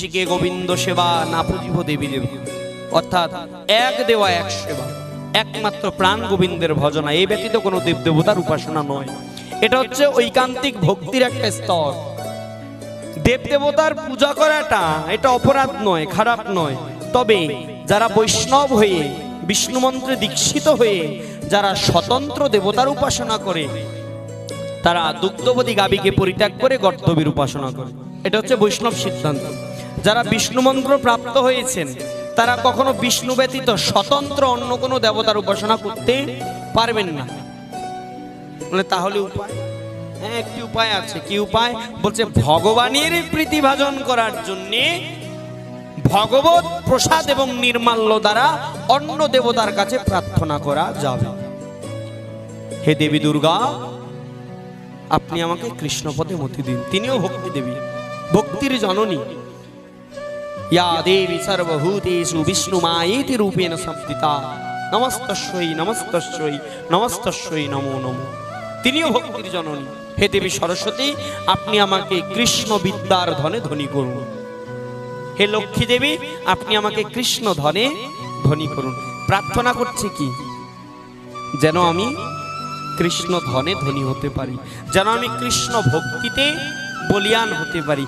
শিখে গোবিন্দ সেবা না পুজিব দেবী দেব। অর্থাৎ এক দেওয়া এক সেবা, একমাত্র প্রাণ গোবিন্দের ভজনা, এই ব্যতীত কোনো দেব দেবতার উপাসনা নয়। এটা হচ্ছে ঐকান্তিক ভক্তির একটা স্তর। দেব দেবতার পূজা করাটা এটা অপরাধ নয়, খারাপ নয়। তবে যারা বৈষ্ণব হয়ে, বিষ্ণু মন্ত্রে দীক্ষিত হয়ে, যারা স্বতন্ত্র দেবতার উপাসনা করে, তারা দুগ্ধবতী গাবিকে পরিত্যাগ করে গর্তবীর উপাসনা করে। এটা হচ্ছে বৈষ্ণব সিদ্ধান্ত। যারা বিষ্ণু মন্ত্র প্রাপ্ত হয়েছেন, তারা কখনো বিষ্ণু ব্যতীত স্বতন্ত্র অন্য কোনো দেবতার উপাসনা করতে পারবেন না। তাহলে উপায়? হ্যাঁ একটি উপায় আছে। কি উপায়? বলছে, ভগবানের প্রীতিভাজন করার জন্যে ভগবত প্রসাদ এবং নির্মাল্য দ্বারা অন্য দেবতার কাছে প্রার্থনা করা যাবে। হে দেবী দুর্গা, আপনি আমাকে কৃষ্ণপদে মতি দিন। তিনিও ভক্তি দেবী। ভক্তির জননী। দেবী সর্বভূতেষু বিষ্ণু মায়েতি রূপেণ সংস্থিতা নমস্তস্যই নমস্তস্যই নমস্তস্যই নমো নমো তিনিও ভক্তির জননী। হে দেবী সরস্বতী, আপনি আমাকে কৃষ্ণ বিদ্যার ধনে ধনী করুন। হে লক্ষ্মী দেবী, আপনি আমাকে কৃষ্ণ ধনে ধনী করুন। প্রার্থনা করছে কি? যেন আমি কৃষ্ণ ধনে ধনী হতে পারি। যেন আমি কৃষ্ণ ভক্তিতে বলিয়ান হতে পারি।